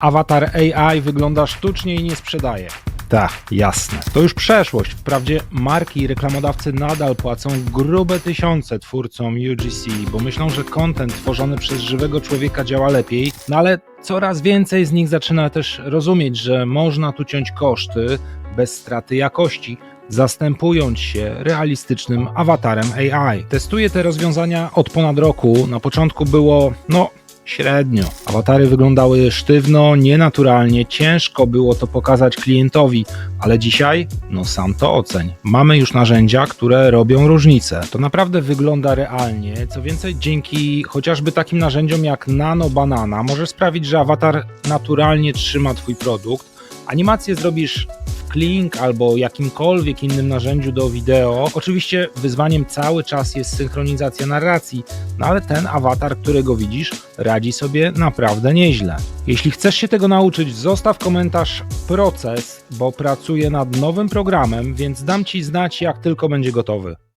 Awatar AI wygląda sztucznie i nie sprzedaje. Tak, jasne. To już przeszłość. Wprawdzie marki i reklamodawcy nadal płacą grube tysiące twórcom UGC, bo myślą, że content tworzony przez żywego człowieka działa lepiej, no ale coraz więcej z nich zaczyna też rozumieć, że można tu ciąć koszty bez straty jakości, zastępując się realistycznym awatarem AI. Testuję te rozwiązania od ponad roku. Na początku było, no, średnio. Awatary wyglądały sztywno, nienaturalnie, ciężko było to pokazać klientowi, ale dzisiaj, no sam to oceń. Mamy już narzędzia, które robią różnicę. To naprawdę wygląda realnie. Co więcej, dzięki chociażby takim narzędziom jak Nano Banana możesz sprawić, że awatar naturalnie trzyma Twój produkt. Animację zrobisz w Kling albo jakimkolwiek innym narzędziu do wideo. Oczywiście wyzwaniem cały czas jest synchronizacja narracji, no ale ten awatar, którego widzisz, radzi sobie naprawdę nieźle. Jeśli chcesz się tego nauczyć, zostaw komentarz proces, bo pracuję nad nowym programem, więc dam Ci znać, jak tylko będzie gotowy.